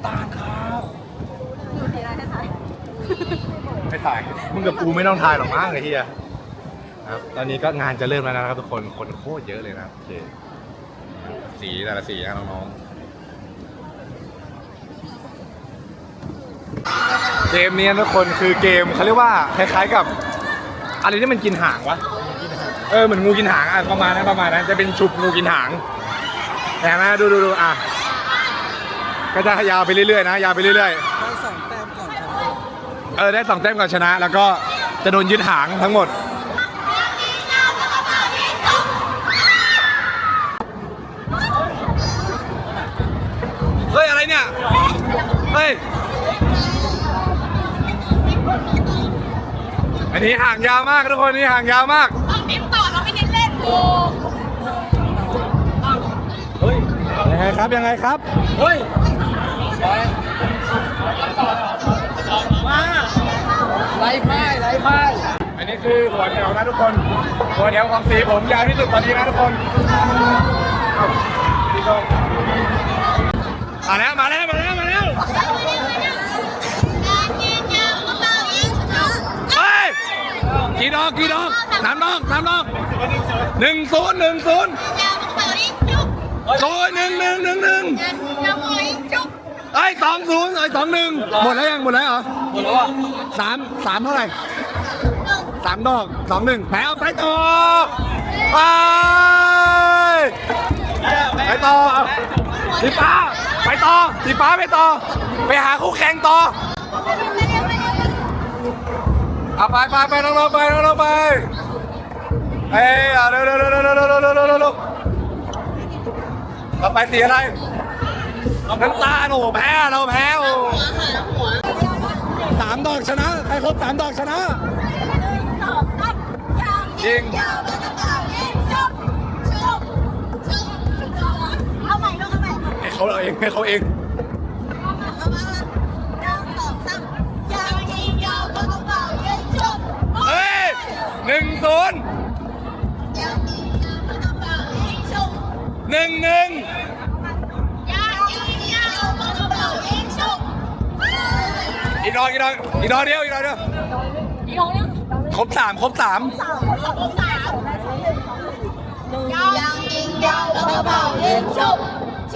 ำตาลครับดูสีอะไรให้ถ่ายไม่ถ่ายมึงกับกูไม่ต้องถ่ายหรอกมั้งไอ้เหี้ยครับตอนนี้ก็งานจะเริ่มแล้วนะครับทุกคนคนโคตรเยอะเลยนะโอเคสีแต่ละสีนะน้องๆเกมนี้ทุกคนคือเกมเขาเรียกว่าคล้ายๆกับอะไรที่มันกินหางวะเออเหมือนงูกินหางอะประมาณนั้นประมาณนั้นจะเป็นฉุบงูกินหางเห็นไหมดูดูดูอะ ก็จะยาวไปเรื่อยๆนะ ยาวไปเรื่อยๆได้สองแต้มก่อนชนะเออได้สองแต้มก่อนชนะ แล้วก็จะโดนยึดหางทั้งหมด เฮ้ย อะไรเนี่ย เฮ้ย อันนี้ห่างยาวมากทุกคนนี่ห่างยาวมากเอาเน้นต่อเราไม่เน้นเล่นโอ้ยังไงครับยังไงครับ เฮ้ย ไล่พ่ายไล่พ่ายอันนี้คือหัวแถวนะทุกคน หัวแถวของสีผมยาวที่สุดตอนนี้นะทุกคนเอาพี่โชคมาแล้วมาแล้วมาแล้วมาแล้วเฮ้ยกี่ดอกกี่ดอกสามดอกสามดอกหนึ่งศูนย์หนึ่งศูนย์โอ้ยหนึ่งหนึ่งหนึ่งหนึ่ง เอ้สองศูนย์เอ้สองหนึ่งหมดแล้วยังหมดแล้วเหรอหมดแล้วอะสามสามเท่าไหร่สามดอกสองหนึ่งแพ้เอาไปต่อไปไปต่อสีฟ้าไปต่อสีฟ้าไปต่อ ไปหาคู่แข่งต่อเอาไปไปไปน้องๆไปน้องๆไปเอ้ยเร็วเร็วเร็วเร็วเร็วเร็วเร็วเร็วเร็วเราไปสีอะไร น้ำตาโหนแพ้เราแพ้โอ้สามดอกชนะ ใครครบสามดอกชนะจริงเอาใหม่ลูกเอาใหม่ให้เขาเราเองให้เขาเองเฮ้ยหนึ่งศูนย์หนึ่งหนึ่ง ดอกอีกดอกอีกดอกเดียวอีกดอกเดียวอีกน้องยังครบสามครบสามสามสองสามสองสองหนึ่งสองหนึ่งยาวยิงยาวกระเป๋าเย็นชุบ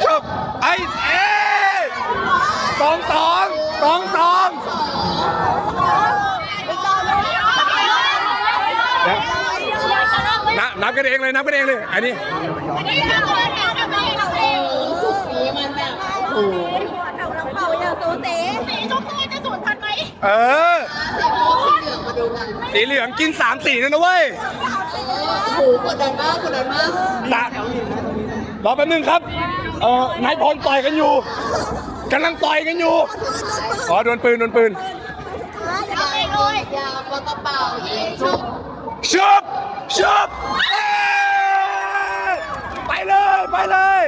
จบไอ้เอ๊ะสองสองสองสองอีกต่อเลยเดี๋ยวนับนับกันเองเลยนับกันเองเลยอันนี้มันแบบโอ้โหแถวเราเป่าอย่างสูสีสีชมพูจะสูญ พันธุ์ไหมเออสีเหลืองกินสามสีนั่นนะเว้ยโอ้โหกดดันมากกดดันมากสามรอแป๊บนึงครับ เออนายพลต่อยกันอยู่กำลังต่อยกันอยู่ อ๋อโดนปืนโดนปืนยาวเลยยาวกระเป๋ายิงชุบชุบชุบเอ้ยไปเลยไปเลย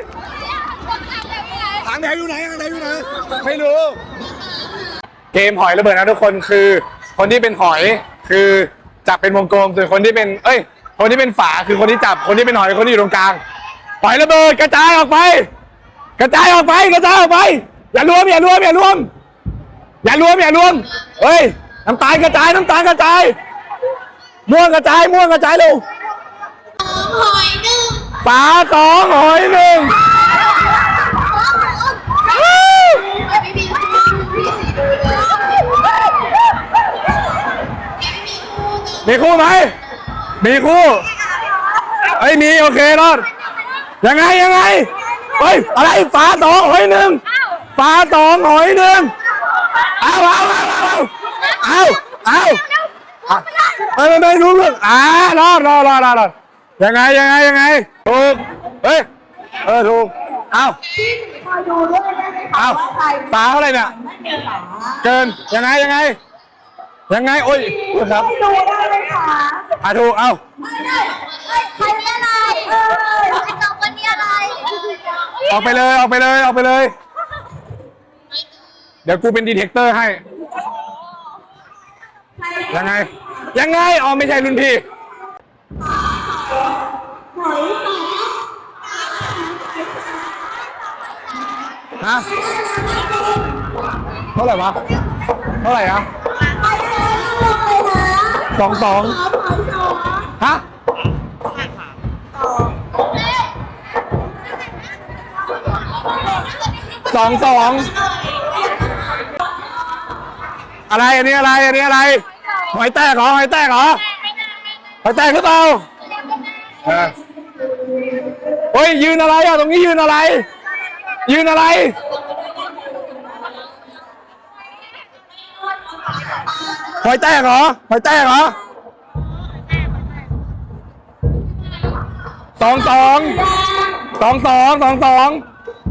ทางแถวอยู่ไหนทางแถวอยู่ไหนไม่รู้ เกมหอยระเบิดนะทุกคนคือ คนที่เป็นหอยคือจับเป็นวงกลมส่วนคนที่เป็น เอ้ย คนที่เป็นฝาคือคนที่จับคนที่เป็นหอยคือคนที่อยู่ตรงกลางหอยระเบิดกระจายออกไป กระจายออกไปกระจายออกไป อย่ารวมอย่ารวมอย่ารวม อย่ารวมอย่ารวมเฮ้ยน้ำตาลกระจายน้ำตาลกระจายม่วงกระจายม่วงกระจายเร็วหอยหนึ่งฝาสองหอยหนึ่ง ไม่มีคู่ไมีคู่ไหม มีคู่เอ้ยมีโอเครอดยังไงยังไงเฮ้ยอะไรฝาสองหอยหนึ่งฝาสองหอยหนึ่งเอาเอาเอาเอาเอาเอาเอาไม่ไม่รู้เรื่องอ่ารอดรอดรอดรอดรอดยังไงยังไงยังไงถูกเฮ้ยเออถูกเอาเอาฝาเท่าไหร่เนี่ย เกินยังไงยังไง ยังไงโอ้ยครับดูได้ไหมคะอะถูกเอาใครเป็นอะไรเออไอ้สองคนนี้อะไรออกไปเลยออกไปเลยออกไปเลย เดี๋ยวกูเป็นดีเทคเตอร์ให้ ยังไง ยังไงอ๋อไม่ใช่รุ่นพี่ฮะเท่าไหร่วะเท่าไหร่อะ สองสองฮะสองสองอะไรอันนี้อะไรอันนี้อะไรหอยแตกเหรอหอยแตกเหรอหอยแตกหรือเปล่าเออเฮ้ยยืนอะไรอะตรงนี้ยืนอะไร ยืนอะไร หอยแตกเหรอหอยแตกเหรอสองสองสองสองสองสอง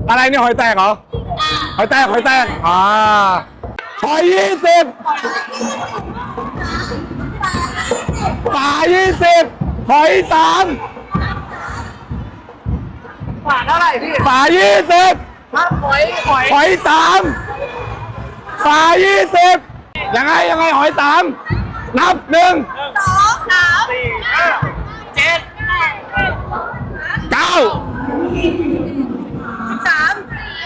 อะไรนี่หอยแตกเหรอหอยแตกหอยแตกอ่าหอยยี่สิบปลายี่สิบหอยสามฝาเท่าไหร่พี่ปลายี่สิบถ้าหอยหอยหอยสามปลายี่สิบ ยังไงยังไงหอยสามนับหนึ่งสองสามสี่ห้าเจ็ดเก้าสิบสาม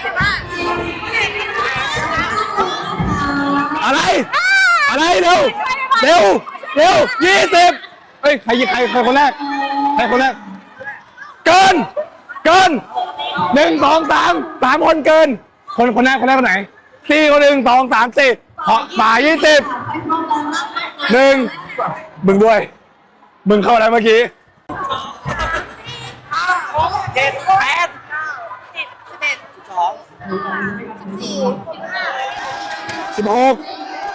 สิบห้าอะไร อะไรเร็วเร็วเร็วยี่สิบเฮ้ยใครใครใครคนแรกใครคนแรก เกิน เกินหนึ่งสองสามสามคนเกิน คนคนแรกคนแรกคนไหนสี่คนหนึ่งสองสามสี่ เหาะป่ายี่สิบหนึ่งมึงด้วย มึงเข้าแล้วเมื่อกี้เจ็ดแปดสิบสิบเอ็ดสองสี่สิบห้าสิบหก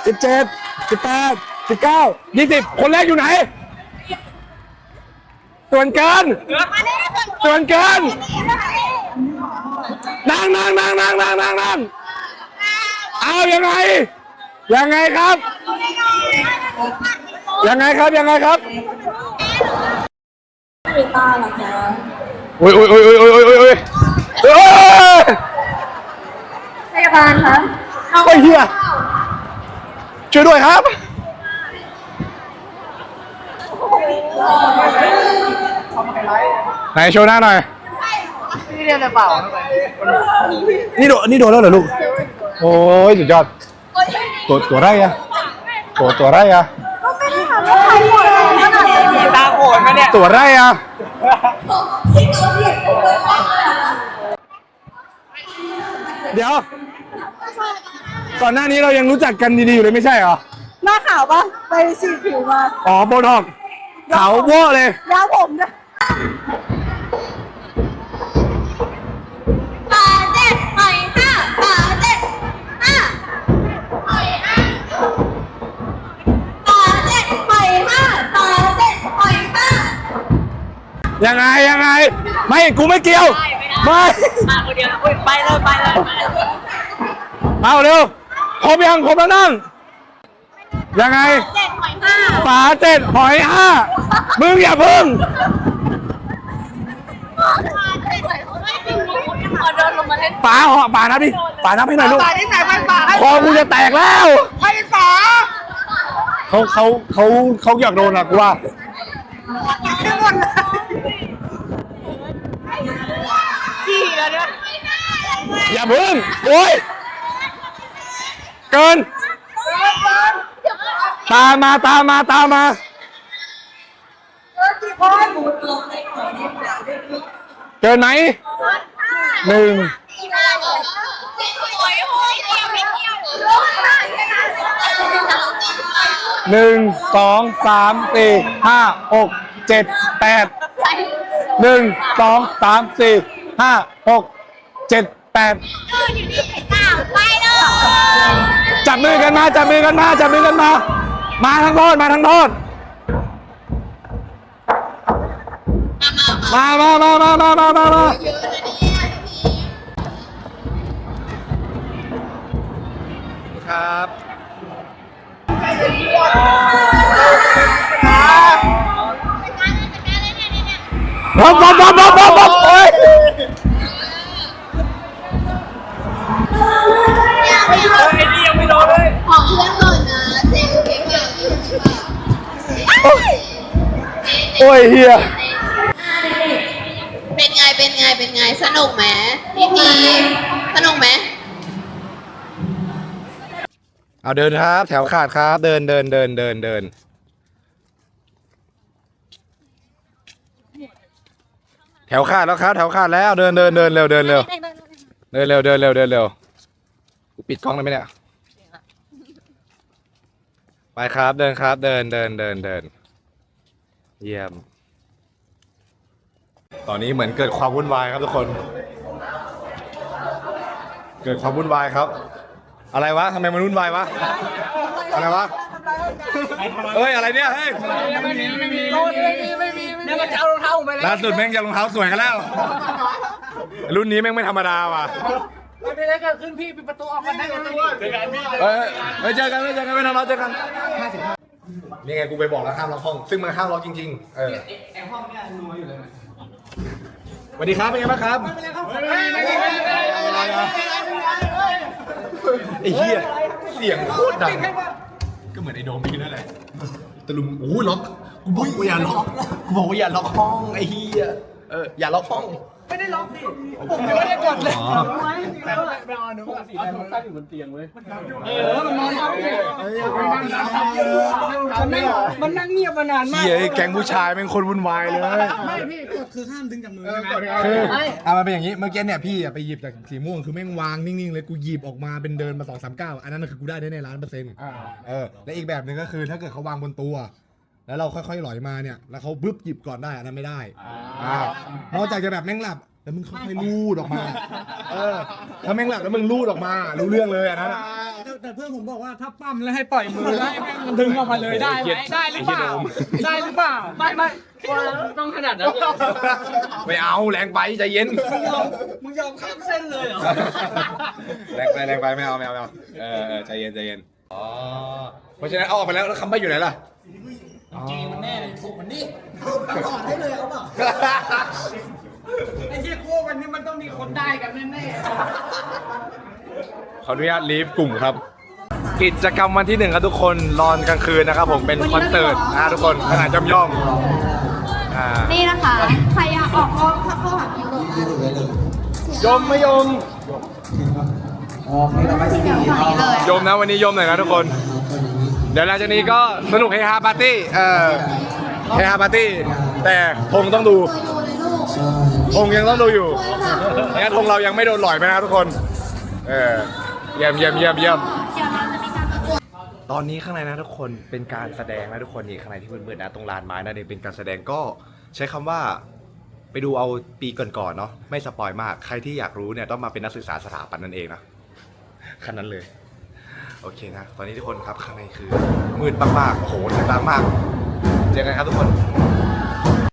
สิบเจ็ดสิบแปดสิบเก้ายี่สิบคนแรกอยู่ไหน ส่วนเกินมาได้คนส่วนเกินนั่งนั่งนั่งนั่งนั่งนั่งนั่งเอายังไง ยังไงครับ ยังไงครับยังไงครับมีตาหรอคะโอ้ยโอ้ยโอ้ยโอ้ยโอ้ยโอ้ยโอ้ยพยาบาลคะโอ้ยเฮียช่วยด้วยครับไหนโชว์หน้าหน่อยนี่เรียนในเปล่านี่โดนนี่โดนแล้วเหรอลูก โอ้ยสุดยอด ตัวตัวไรอะตัวตัวไรอะมีตาโขนมาเนี่ยตัวไรอะเดี๋ยว ก่อนหน้านี้เรายังรู้จักกันดีๆอยู่เลยไม่ใช่เหรอ หน้าขาวปะไปฉีดผิวมา อ๋อโบทอกซ์ขาวโว้เลยยาวผมนะ ยังไงยังไง ไม่กูไม่เกี่ยวไม่มาคนเดียวอุ้ยไปเลยไปเลยไปเลยเอาเร็วครบยังครบแล้วนั่งยังไงเจ็ดหอยห้าฝาเจ็ดหอยห้ามึงอย่าพึ่งพอเดินลงมาเล่นฝาเหาะฝานับดิฝานับให้หน่อยลูกฝาที่ไหนมันฝาให้คอกูจะแตกแล้วให้ฝาเขาเขาเขาเขาอยากโดนอะกูว่า ให้หมดเลยกี่แล้วเนี่ยอย่าพึ่งโอ้ยเกิน ตามมาตามมาตามมาเกินไหมหนึ่งหอยหอยเดียวไม่เดียว หนึ่งสองสามสี่ห้าหกเจ็ดแปดหนึ่งสองสามสี่ห้าหกเจ็ดแปดจับมือกันมาจับมือกันมาจับมือกันมา มาทั้งโทษมาทั้งโทษมามามามามามามา บ๊อบบ๊อบบ๊อบบ๊อบบ๊อบบ๊อบโอ้ยไอ้นี่ยังไม่โดนเลยของเพื่อนก่อนนะเซ็งเก่งอะโอ้ยเฮียเป็นไงเป็นไงเป็นไงสนุกไหมพี่พีสนุกไหมเอาเดินครับ แถวขาดครับ เดินเดินเดินเดินเดิน แถ วขาดแล้วครับแถวขาดแล้วเดินเดินเดินเร็วเดินเร็วเดินเร็วเดินเร็วเดินเร็วกูปิดกล้องได้ไหมเนี่ยไปครับเดินครับเดินเดินเดินเดินเยี่ยม ตอนนี้เหมือนเกิดความวุ่นวายครับทุกคน เกิดความวุ่นวายครับ อะไรวะทำไมมันวุ่นวายวะอะไรวะเฮ้ยอะไรเนี่ยเฮ้ยไม่มีไม่มีไม่มีเนี่ย มันจะเอารองเท้าผมไปแล้วล่าสุดแม่งจะรองเท้าสวยกันแล้ว รุ่นนี้แม่งไม่ธรรมดาว่ะไม่เป็นไรเกิดขึ้นพี่ปิดประตูออกกันได้เลยเจอกันพี่เฮ้ยเฮ้ยเจอกันเฮ้ยเจอกันไม่นอนเจอกันนี่ไงกูไปบอกแล้วห้ามล็อกห้อง ซึ่งมันห้ามล็อกจริงๆ เออไอห้องเนี่ยนัวอยู่เลยสวัสดีครับเป็นไงบ้างครับไอ้เหี้ยเสียงโคตรดังก็เหมือนไอ้โดมพี่นั่นแหละ ตะลุมโอ้ยล็อกกูบอกว่าอย่าล็อกกูบอกว่าอย่าล็อกห้องไอ้เหี้ยเอออย่าล็อกห้อง ไม่ได้ล็อกสิผมยังไม่ได้กดเลยแต่ไม่เอาหนูว่าสีแดงมันตั้งอยู่บนเตียงเว้ยเออมันนอนทับเลยมันนั่งมันนั่งเงียบมานานมากเหี้ยไอ้แก๊งผู้ชายเป็นคนวุ่นวายเลยไม่พี่กดคือห้ามดึงจากมือใช่ไหมคืออะมันเป็นอย่างนี้เมื่อกี้เนี่ยพี่อะไปหยิบจากสีม่วงคือแม่งวางนิ่งๆเลยกูหยิบออกมาเป็นเดินมาสองสามเก้าอันนั้นนะคือกูได้แน่ๆล้านเปอร์เซ็นต์เออและอีกแบบหนึ่งก็คือถ้าเกิดเขาวางบนตัว แล้วเราค่อยๆหลอยมาเนี่ยแล้วเขาบึ๊บหยิบก่อนได้อันนั้นไม่ได้อ่า นอกจากจะแบบแม่งหลับแล้วมึงค่อยๆลูดออกมา เออถ้าแม่งหลับแล้วมึงลูดออกมา รู้เรื่องเลยอันนั้นอะ แต่เพื่อนผมบอกว่าถ้าปั้มแล้วให้ปล่อยมือแล้วให้แม่งมันดึงออกมาเลยได้ไหมได้หรือเปล่าได้หรือเปล่าไม่ไม่ต้องขนาดนั้นไม่เอาแรงไปใจเย็นมึงยอมข้ามเส้นเลยเหรอแรงไปแรงไปไม่เอาไม่เอาไม่เอาเออเออใจเย็นใจเย็น อ๋อ เพราะฉะนั้นเอาออกไปแล้วแล้วคำใบ้อยู่ไหนล่ะ จีมันแน่เลยถูกมันดิกอดให้เลยเอาเปล่าไอ้เหี้ยคู่วันนี้มันต้องมีคนได้กันแน่ขออนุญาตลีฟกลุ่มครับ กิจกรรมวันที่หนึ่งครับทุกคนรอนกลางคืนนะครับผมเป็นคอนเสิร์ตนะทุกคนขนาดย่อมย่อมๆอ่านี่นะคะ ใครอยากออกก็เข้าเข้าหาพี่เลยยมไม่ยมที่เดี๋ยวฝั่งนี้เลย ยมนะวันนี้ยมหน่อยนะทุกคน เดี๋ยวหลังจากนี้ก็สนุกเฮฮาปาร์ตี้เออเฮฮาปาร์ตี้ แต่พงต้องดูพงยังต้องดูอยู่งั้นพงเรายังไม่โดนหลอยไปนะทุกคน เออเยี่ยมเยี่ยมเยี่ยมเยี่ยมตอนนี้ข้างในนะทุกคนเป็นการแสดงนะทุกคนนี่ข้างในที่มืดๆนะตรงลานไม้นะเนี่ยเป็นการแสดงก็ใช้คำว่าไปดูเอาปีก่อนๆเนาะไม่สปอยมากใครที่อยากรู้เนี่ยต้องมาเป็นนักศึกษาสถาปัตย์นั่นเองนะขั้นนั้นเลย โอเคนะ ตอนนี้ทุกคนครับข้างในคือมืดมากๆโอ้โหเสียงดังมาก เจอกันครับทุกคน